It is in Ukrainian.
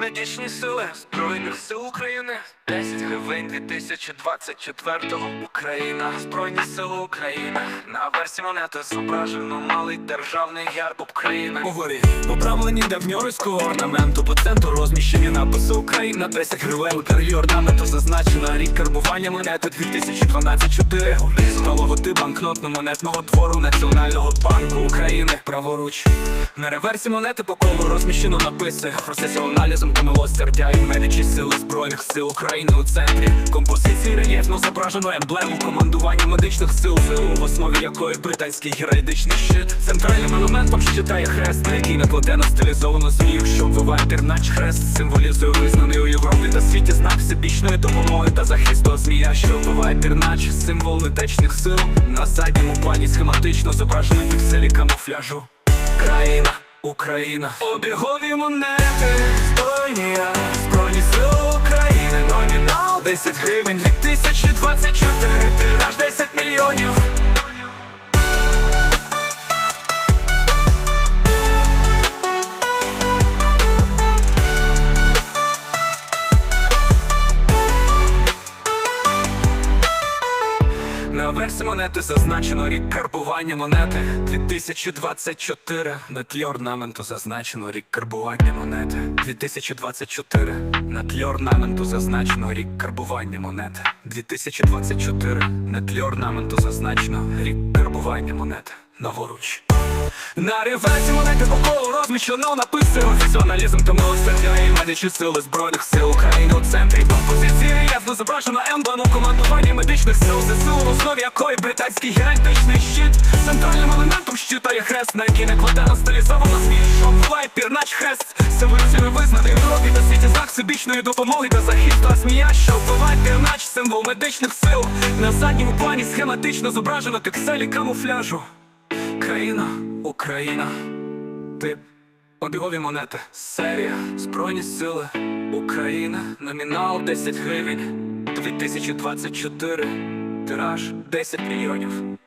Медичні сили Збройних сил України. 10 гривень 2024-го Україна, Збройні сили України. На версії монети зображено малий державний герб України. Угорі поправлені давньоруського орнаменту По центру розміщені написи Україна 10 гривень. Перші орнаменту зазначено рік карбування монети 2012-4 Вниз та логотип банкнотно-монетного двору Національного банку України. Праворуч на реверсі монети по колу розміщено написи Процесіоналізм та милосердя і медичі сили Збройних сил України у центрі. Композиції рельєфно зображено емблему командування медичних сил. ЗСУ, в основі якої британський геральдичний щит. Центральним елементом щита є хрест, на який накладено стилізовано змію, що вбиває тернач хрест Символізує визнаний у Європі та світі знак всебічної допомоги та захисту. Змія, що вбиває тернач, символ медичних сил. На задньому плані схематично зображений пікселі камуфляжу. Країна, Україна, обігові монети, 10 гривень, 2024, тираж На версі монети зазначено рік карбування монети. 2024 На тлі орнаменту зазначено рік карбування монети. 2024 На тлі орнаменту зазначено рік карбування монети. 2024 На тлі орнаменту зазначено рік карбування монети. Новоруч на реверсі монети по колу розміщено написи Офіціоналізм та милосердя і медичні сили Збройних сил України у центрі композиції. Ясно зображено емблему командування медичних сил ЗСУ, в основі якої британський геральдичний щит. Центральним елементом щита є хрест, на який накладено стилізовано змій Що вбиває пірнач хрест. Символізує визнаний в Європі та світі знак всебічної допомоги та захисту. Змія, що вбиває пірнач, символ медичних сил. На задньому плані схематично зображено пікселі камуфляжу. Країна, Україна, тип, обігові монети, серія, Збройні сили, Україна, номінал 10 гривень, 2024, тираж 10 мільйонів.